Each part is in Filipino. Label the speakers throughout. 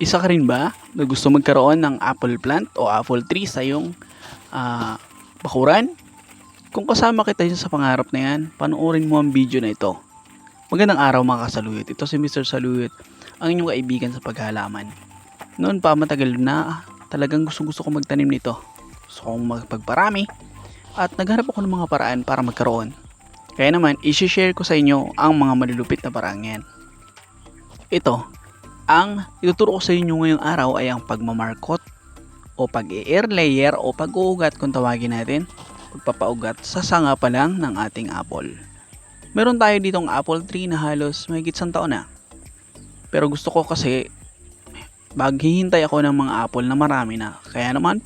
Speaker 1: Isa ka rin ba na gusto magkaroon ng apple plant o apple tree sa iyong ah, bakuran? Kung kasama kita sa pangarap na yan, panoorin mo ang video na ito. Magandang araw mga kasaluyot. Ito si Mr. Saluyot, ang inyong kaibigan sa paghalaman. Noon pa matagal na, talagang gusto gusto ko magtanim nito. Gusto kong magpagparami at naghanap ako ng mga paraan para magkaroon. Kaya naman, isi-share ko sa inyo ang mga malulupit na paraan yan. Ito, ang ituturo ko sa inyo ngayong araw ay ang pagmamarkot o pag-air layer o pag-uugat kung tawagin natin pagpapaugat sa sanga pa lang ng ating apple. Meron tayo ditong apple tree na halos mahigit isang taon na. Pero gusto ko kasi maghihintay ako ng mga apple na marami na. Kaya naman,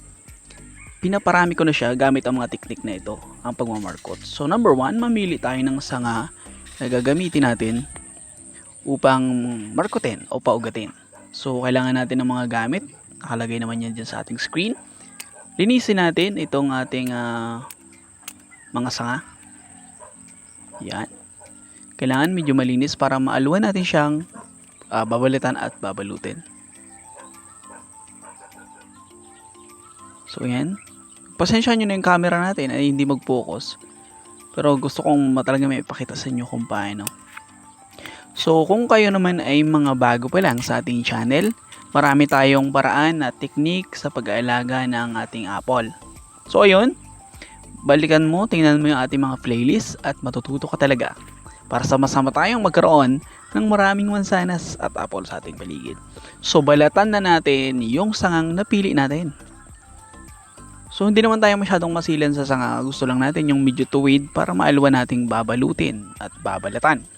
Speaker 1: pinaparami ko na siya gamit ang mga teknik na ito, ang pagmamarkot. So number one, mamili tayo ng sanga na gagamitin natin upang markotin o paugatin. So kailangan natin ng mga gamit. Nakalagay naman yan dyan sa ating screen. Linisin natin itong ating ah, mga sanga. Yan. Kailangan medyo malinis para maaluan natin siyang ah, babalitan at babalutin. So yan. Pasensya nyo na yung camera natin ay hindi mag-focus. Pero gusto kong talaga may ipakita sa inyo kung paano. So kung kayo naman ay mga bago pa lang sa ating channel, marami tayong paraan at technique sa pag-aalaga ng ating apple. So ayun, balikan mo, tingnan mo yung ating mga playlist at matututo ka talaga para sama-sama tayong magkaroon ng maraming mansanas at apple sa ating paligid. So balatan na natin yung sangang napili natin. So hindi naman tayo masyadong masilan sa sanga, gusto lang natin yung medyo tuwid para maalwa nating babalutin at babalatan.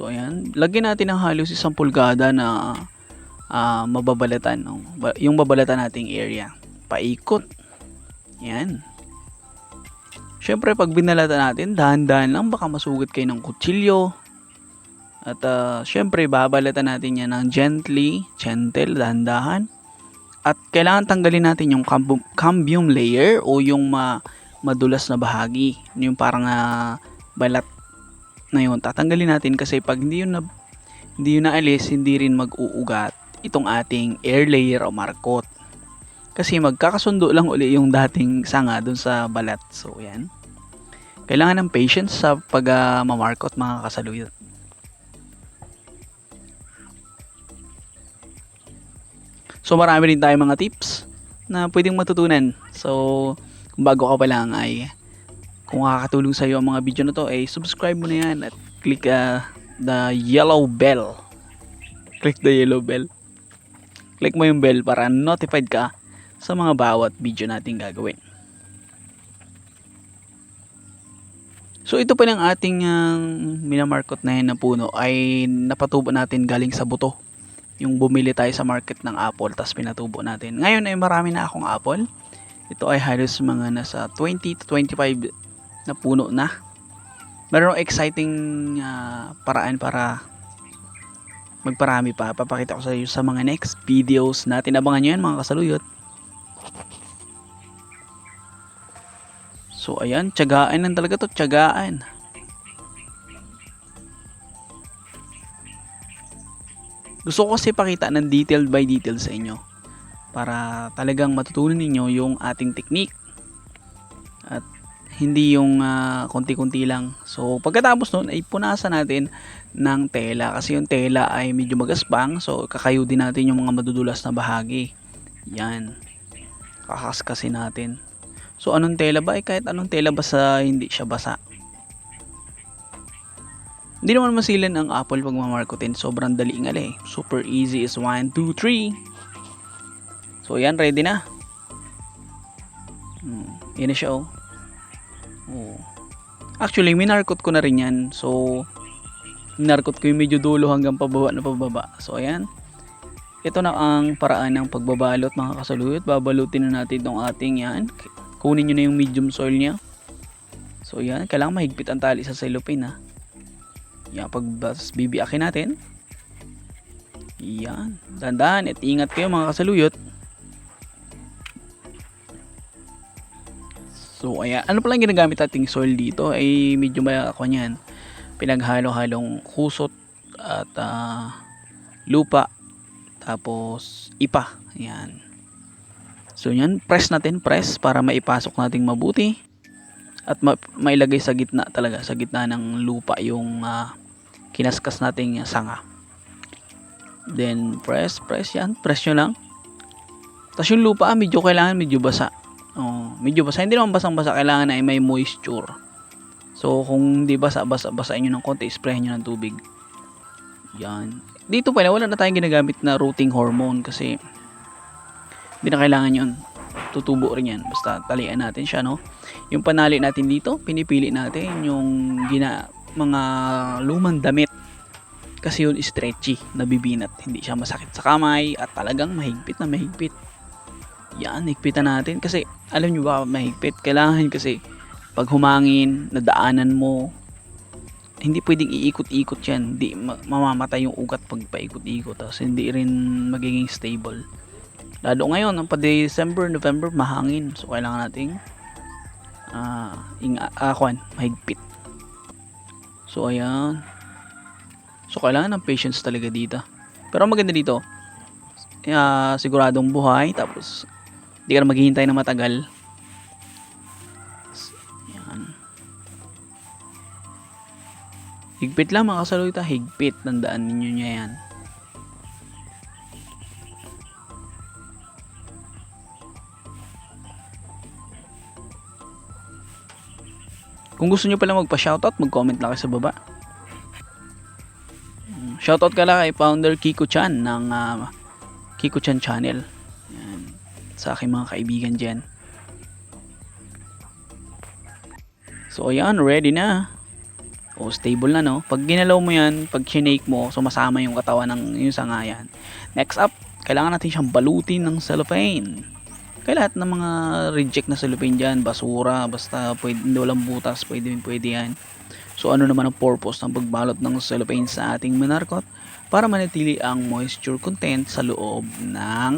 Speaker 1: So ayan, lagyan natin ng halos isang pulgada na ah, mababalatan, no? Yung babalatan nating area. Paikot. Yan. Siyempre, pag binalatan natin, dahan-dahan lang, baka masugat kayo ng kutsilyo. At ah, siyempre, babalatan natin yan ng gently, gentle, dahan-dahan. At kailangan tanggalin natin yung cambium, cambium layer o yung ma, madulas na bahagi. Yung parang ah, balat na yun. Tatanggalin natin kasi pag hindi yun, na, hindi yun naalis, hindi rin mag-uugat itong ating air layer o markot. Kasi magkakasundo lang uli yung dating sanga dun sa balat. So, yan. Kailangan ng patience sa pag-mamarkot mga kasaluyot. So, marami rin tayong mga tips na pwedeng matutunan. So, kung bago ka pa lang ay kung makakatulong sa iyo ang mga video na to ay subscribe mo na yan at click ah, the yellow bell. Click the yellow bell. Click mo yung bell para notified ka sa mga bawat video nating gagawin. So ito pa ng ating uh, minamarkot na na puno ay napatubo natin galing sa buto. Yung bumili tayo sa market ng apple tapos pinatubo natin. Ngayon ay marami na akong apple. Ito ay halos mga nasa 20 to 25 na puno na. Meron exciting ah, paraan para magparami pa. Papakita ko sa iyo sa mga next videos natin. Abangan nyo yan mga kasaluyot. So ayan, tiyagaan lang talaga to, tiyagaan. Gusto ko kasi pakita ng detailed by detail sa inyo para talagang matutunan ninyo yung ating technique at hindi yung ah, konti-konti lang. So pagkatapos nun ay punasan natin ng tela kasi yung tela ay medyo magaspang so kakayudin natin yung mga madudulas na bahagi. Yan. Kakaskasin natin. So anong tela ba? Eh, kahit anong tela basta hindi siya basa. Hindi naman masilan ang Apple pag mamarkotin. Sobrang dali nga eh. Super easy is 1, 2, 3. So yan, ready na. Hmm, yan na siya oh. Oh. Actually, minarkot ko na rin yan. So, minarkot ko yung medyo dulo hanggang pababa na pababa. So ayan. Ito na ang paraan ng pagbabalot mga kasaluyot. Babalutin na natin itong ating yan. Kunin nyo na yung medium soil niya. So yan, kailangan mahigpit ang tali sa cellophane ha. Yan, pag bibiakin natin. Yan, dandan at ingat kayo mga kasaluyot. So ayan, ano pala ginagamit ating soil dito ay medyo may ako niyan. Pinaghalo-halong kusot at ah, lupa tapos ipa. Yan. So yan, press natin, press para maipasok nating mabuti at ma- mailagay sa gitna talaga, sa gitna ng lupa yung ah, kinaskas nating sanga. Then press, press yan, press nyo lang. Tapos yung lupa, medyo kailangan medyo basa. Oh, medyo basa. Hindi naman basang-basa, kailangan na ay may moisture. So kung hindi basa, basa, basain nyo ng konti, sprayan nyo ng tubig. Yan. Dito pala, wala na tayong ginagamit na rooting hormone kasi hindi na kailangan yun. Tutubo rin yan. Basta talian natin siya, no? Yung panali natin dito, pinipili natin yung gina, mga lumang damit. Kasi yun stretchy, nabibinat. Hindi siya masakit sa kamay at talagang mahigpit na mahigpit. Yan, higpitan natin. Kasi, alam nyo ba, mahigpit. Kailangan kasi, pag humangin, nadaanan mo, hindi pwedeng iikot-ikot yan. Hindi, ma- mamamatay yung ugat pag paikot-ikot. Tapos, hindi rin magiging stable. Lalo ngayon, ang pa December, November, mahangin. So, kailangan nating ah, inga, ah, kwan, mahigpit. So, ayan. So, kailangan ng patience talaga dito. Pero maganda dito, ah, siguradong buhay, tapos, hindi ka na maghihintay na matagal. Yan. Higpit lang mga kasaluyta, higpit. Tandaan ninyo niya yan. Kung gusto nyo pala magpa-shoutout, mag-comment lang kayo sa baba. Shoutout ka lang kay founder Kiko Chan ng ah, Kiko Chan Channel. Sa aking mga kaibigan dyan. So ayan, ready na. O stable na no. Pag ginalaw mo yan, pag sinake mo, sumasama yung katawan ng yung sangayan. Next up, kailangan natin siyang balutin ng cellophane. Kaya lahat ng mga reject na cellophane dyan, basura, basta pwede, hindi walang butas, pwede, pwede yan. So ano naman ang purpose ng pagbalot ng cellophane sa ating manarkot? Para manatili ang moisture content sa loob ng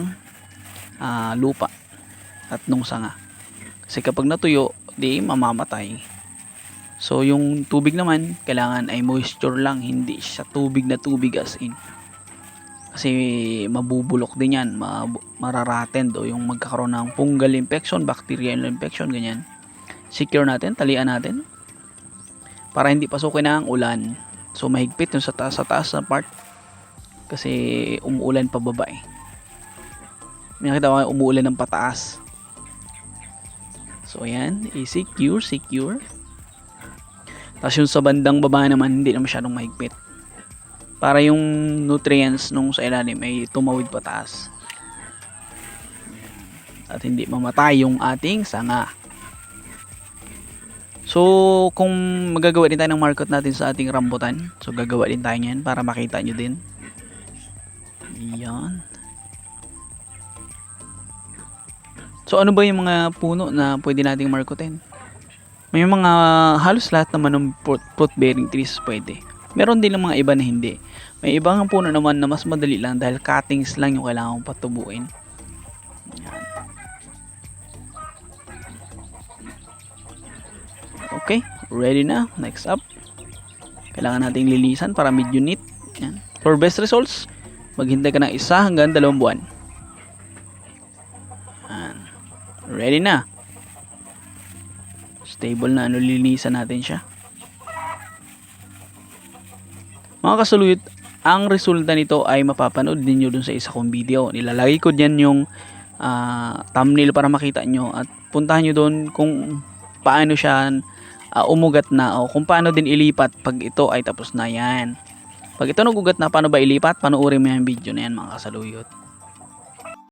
Speaker 1: ah, lupa at nung sanga. Kasi kapag natuyo, di mamamatay. So yung tubig naman, kailangan ay moisture lang, hindi siya tubig na tubig as in. Kasi mabubulok din yan, ma- mararaten o yung magkakaroon ng fungal infection, bacterial infection, ganyan. Secure natin, talian natin. Para hindi pasukin ang ulan. So mahigpit yung sa taas sa taas na part. Kasi umuulan pa baba eh. May nakita ko umuulan ng pataas. So ayan, i-secure, secure. Tapos yung sa bandang baba naman, hindi na masyadong mahigpit. Para yung nutrients nung sa ilalim ay tumawid pataas. At hindi mamatay yung ating sanga. So, kung magagawa din tayo ng market natin sa ating rambutan, so gagawa din tayo niyan para makita nyo din. So, ano ba yung mga puno na pwede nating marketin? May mga halos lahat naman ng fruit, bearing trees pwede. Meron din ng mga iba na hindi. May ibang puno naman na mas madali lang dahil cuttings lang yung kailangan patubuin. Yan. Okay, ready na. Next up. Kailangan nating lilisan para medyo neat. Yan. For best results, maghintay ka ng isa hanggang dalawang buwan. Yan. Ready na. Stable na ano, lilinisan natin siya. Mga kasuluyot, ang resulta nito ay mapapanood ninyo dun sa isa kong video. Nilalagay ko dyan yung ah, thumbnail para makita nyo at puntahan nyo doon kung paano siya ah, umugat na o kung paano din ilipat pag ito ay tapos na yan. Pag ito nagugat na, paano ba ilipat? Panoorin mo yung video na yan mga kasaluyot.